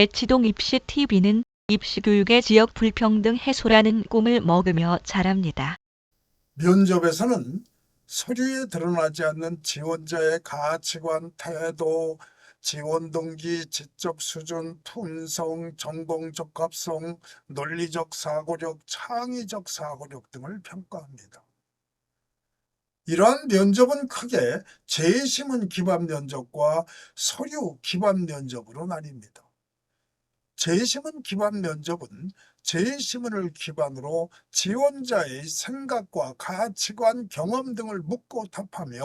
대치동 입시 TV는 입시 교육의 지역 불평등 해소라는 꿈을 먹으며 자랍니다. 면접에서는 서류에 드러나지 않는 지원자의 가치관, 태도, 지원 동기, 지적 수준, 품성, 전공 적합성, 논리적 사고력, 창의적 사고력 등을 평가합니다. 이러한 면접은 크게 재심은 기반 면접과 서류 기반 면접으로 나뉩니다. 재심은 기반 면접은 재심문을 기반으로 지원자의 생각과 가치관, 경험 등을 묻고 답하며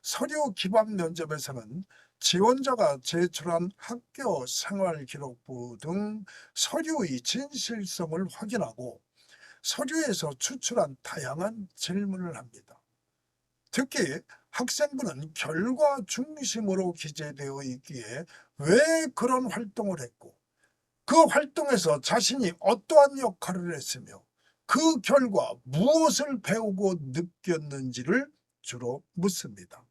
서류 기반 면접에서는 지원자가 제출한 학교 생활 기록부 등 서류의 진실성을 확인하고 서류에서 추출한 다양한 질문을 합니다. 특히 학생부는 결과 중심으로 기재되어 있기에 왜 그런 활동을 했고 그 활동에서 자신이 어떠한 역할을 했으며 그 결과 무엇을 배우고 느꼈는지를 주로 묻습니다.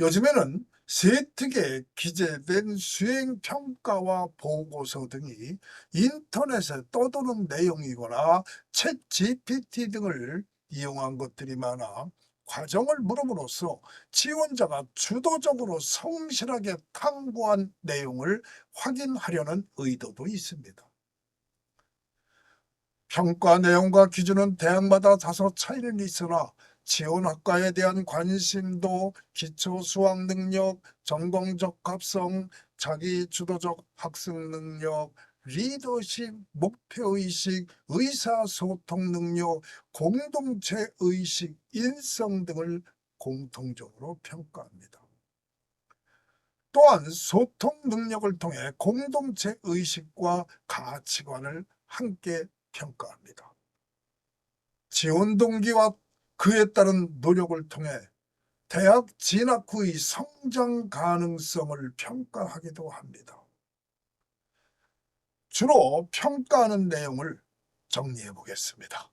요즘에는 세특에 기재된 수행평가와 보고서 등이 인터넷에 떠도는 내용이거나 챗 GPT 등을 이용한 것들이 많아 과정을 물음으로써 지원자가 주도적으로 성실하게 탐구한 내용을 확인하려는 의도도 있습니다. 평가 내용과 기준은 대학마다 다소 차이는 있으나 지원학과에 대한 관심도, 기초 수학 능력, 전공 적 합성, 자기 주도적 학습 능력, 리더십, 목표의식, 의사소통 능력, 공동체 의식, 인성 등을 공통적으로 평가합니다. 또한 소통 능력을 통해 공동체 의식과 가치관을 함께 평가합니다. 지원 동기와 그에 따른 노력을 통해 대학 진학 후의 성장 가능성을 평가하기도 합니다. 주로 평가하는 내용을 정리해 보겠습니다.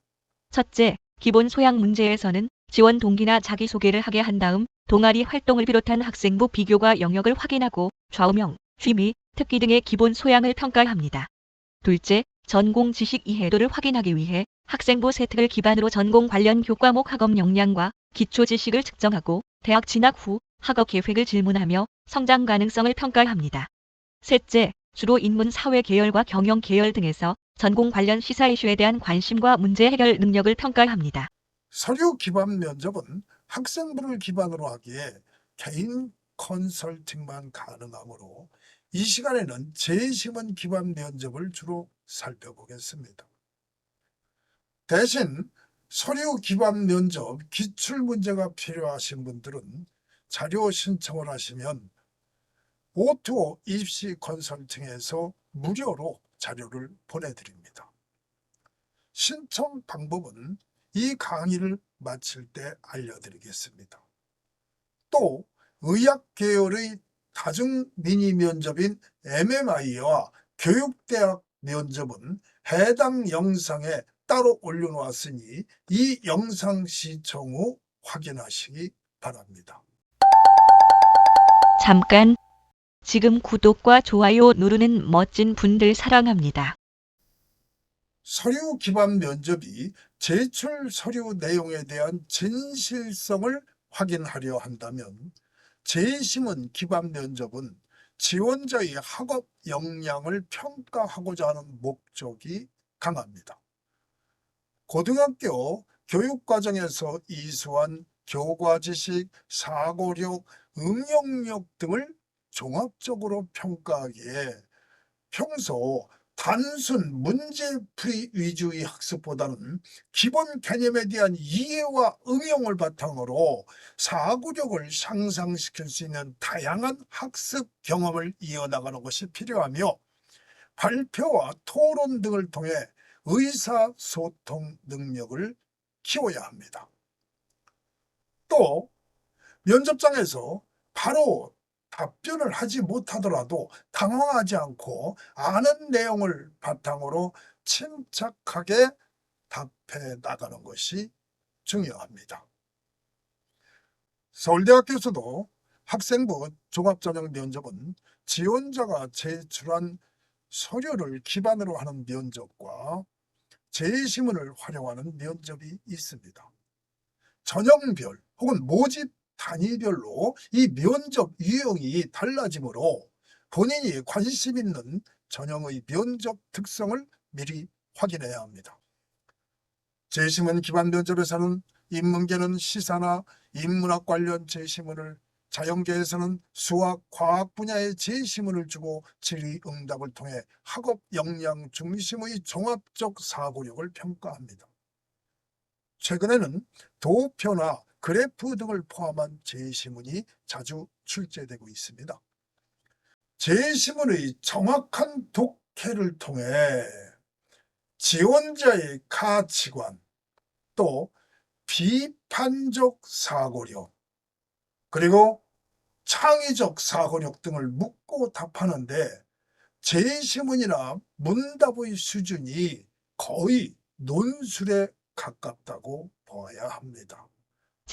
첫째, 기본 소양 문제에서는 지원 동기나 자기소개를 하게 한 다음 동아리 활동을 비롯한 학생부 비교과 영역을 확인하고 좌우명, 취미, 특기 등의 기본 소양을 평가합니다. 둘째, 전공 지식 이해도를 확인하기 위해 학생부 세특을 기반으로 전공 관련 교과목 학업 역량과 기초 지식을 측정하고 대학 진학 후 학업 계획을 질문하며 성장 가능성을 평가합니다. 셋째, 주로 인문 사회 계열과 경영 계열 등에서 전공 관련 시사 이슈에 대한 관심과 문제 해결 능력을 평가합니다. 서류 기반 면접은 학생부를 기반으로 하기에 개인 컨설팅만 가능하므로 이 시간에는 재심원 기반 면접을 주로 살펴보겠습니다. 대신 서류 기반 면접 기출 문제가 필요하신 분들은 자료 신청을 하시면 오토 입시 컨설팅에서 무료로 자료를 보내드립니다. 신청 방법은 이 강의를 마칠 때 알려드리겠습니다. 또 의학 계열의 다중 미니 면접인 MMI와 교육대학 면접은 해당 영상에 따로 올려놓았으니 이 영상 시청 후 확인하시기 바랍니다. 잠깐. 지금 구독과 좋아요 누르는 멋진 분들 사랑합니다. 서류 기반 면접이 제출 서류 내용에 대한 진실성을 확인하려 한다면 재심은 기반 면접은 지원자의 학업 역량을 평가하고자 하는 목적이 강합니다. 고등학교 교육과정에서 이수한 교과 지식, 사고력, 응용력 등을 종합적으로 평가하기에 평소 단순 문제풀이 위주의 학습보다는 기본 개념에 대한 이해와 응용을 바탕으로 사고력을 향상시킬 수 있는 다양한 학습 경험을 이어나가는 것이 필요하며 발표와 토론 등을 통해 의사소통 능력을 키워야 합니다. 또 면접장에서 바로 답변을 하지 못하더라도 당황하지 않고 아는 내용을 바탕으로 침착하게 답해 나가는 것이 중요합니다. 서울대학교에서도 학생부 종합전형 면접은 지원자가 제출한 서류를 기반으로 하는 면접과 재심문을 활용하는 면접이 있습니다. 전형별 혹은 모집 단위별로 이 면접 유형이 달라지므로 본인이 관심 있는 전형의 면접 특성을 미리 확인해야 합니다. 재심문 기반 면접에서는 인문계는 시사나 인문학 관련 재심문을 자연계에서는 수학, 과학 분야의 재심문을 주고 질의응답을 통해 학업 역량 중심의 종합적 사고력을 평가합니다. 최근에는 도표나 그래프 등을 포함한 재심문이 자주 출제되고 있습니다. 재심문의 정확한 독해를 통해 지원자의 가치관 또 비판적 사고력 그리고 창의적 사고력 등을 묻고 답하는데 재심문이나 문답의 수준이 거의 논술에 가깝다고 보아야 합니다.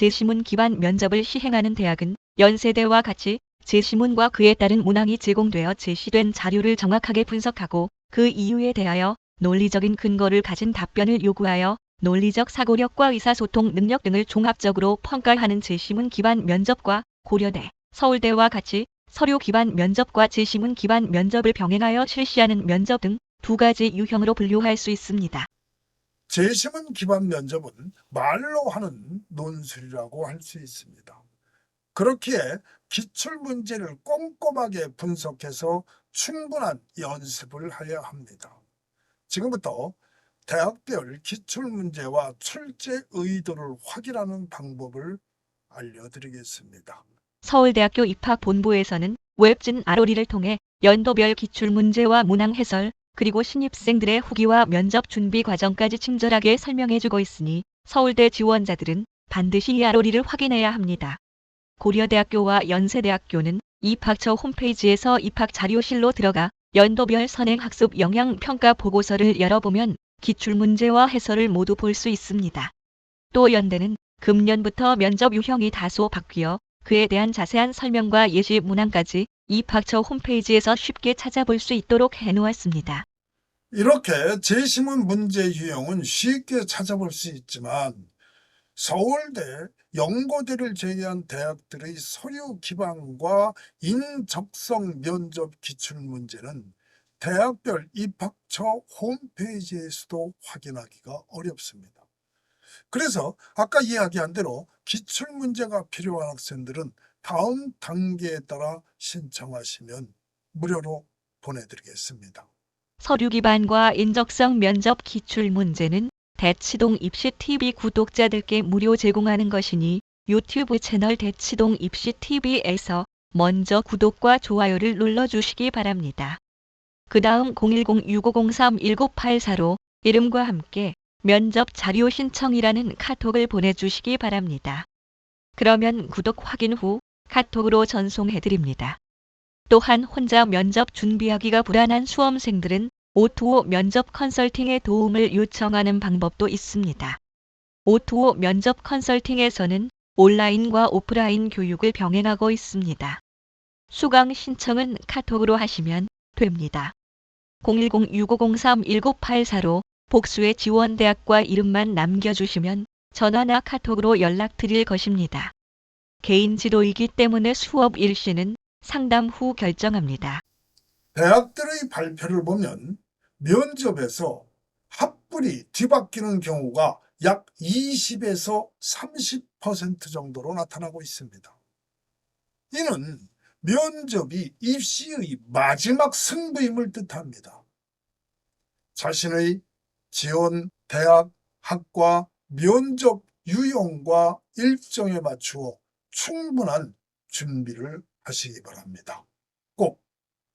재심문 기반 면접을 시행하는 대학은 연세대와 같이 재심문과 그에 따른 문항이 제공되어 제시된 자료를 정확하게 분석하고 그 이유에 대하여 논리적인 근거를 가진 답변을 요구하여 논리적 사고력과 의사소통 능력 등을 종합적으로 평가하는 재심문 기반 면접과 고려대, 서울대와 같이 서류 기반 면접과 재심문 기반 면접을 병행하여 실시하는 면접 등 두 가지 유형으로 분류할 수 있습니다. 재심문 기반 면접은 말로 하는 논술이라고 할 수 있습니다. 그렇기에 기출 문제를 꼼꼼하게 분석해서 충분한 연습을 해야 합니다. 지금부터 대학별 기출 문제와 출제 의도를 확인하는 방법을 알려드리겠습니다. 서울대학교 입학본부에서는 웹진 아로리를 통해 연도별 기출 문제와 문항 해설, 그리고 신입생들의 후기와 면접 준비 과정까지 친절하게 설명해주고 있으니 서울대 지원자들은 반드시 이 아로리를 확인해야 합니다. 고려대학교와 연세대학교는 입학처 홈페이지에서 입학 자료실로 들어가 연도별 선행학습 영향평가 보고서를 열어보면 기출 문제와 해설을 모두 볼 수 있습니다. 또 연대는 금년부터 면접 유형이 다소 바뀌어 그에 대한 자세한 설명과 예시 문항까지 입학처 홈페이지에서 쉽게 찾아볼 수 있도록 해놓았습니다. 이렇게 재심문 문제 유형은 쉽게 찾아볼 수 있지만 서울대, 연고대를 제외한 대학들의 서류 기반과 인적성 면접 기출 문제는 대학별 입학처 홈페이지에서도 확인하기가 어렵습니다. 그래서 아까 이야기한 대로 기출 문제가 필요한 학생들은 다음 단계에 따라 신청하시면 무료로 보내드리겠습니다. 서류 기반과 인적성 면접 기출 문제는 대치동 입시 TV 구독자들께 무료 제공하는 것이니 유튜브 채널 대치동 입시 TV에서 먼저 구독과 좋아요를 눌러주시기 바랍니다. 그 다음 010-6503-1984로 이름과 함께 면접 자료 신청이라는 카톡을 보내주시기 바랍니다. 그러면 구독 확인 후 카톡으로 전송해드립니다. 또한 혼자 면접 준비하기가 불안한 수험생들은 오토 면접 컨설팅의 도움을 요청하는 방법도 있습니다. 오토 면접 컨설팅에서는 온라인과 오프라인 교육을 병행하고 있습니다. 수강 신청은 카톡으로 하시면 됩니다. 010-6503-1984로 복수의 지원대학과 이름만 남겨주시면 전화나 카톡으로 연락드릴 것입니다. 개인 지도이기 때문에 수업 일시는 상담 후 결정합니다. 대학들의 발표를 보면 면접에서 합불이 뒤바뀌는 경우가 약 20에서 30% 정도로 나타나고 있습니다. 이는 면접이 입시의 마지막 승부임을 뜻합니다. 자신의 지원, 대학, 학과, 면접 유형과 일정에 맞추어 충분한 준비를 하시기 바랍니다. 꼭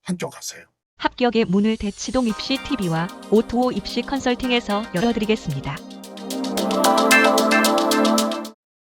합격하세요. 합격의 문을 대치동 입시 TV와 오토 입시 컨설팅에서 열어드리겠습니다.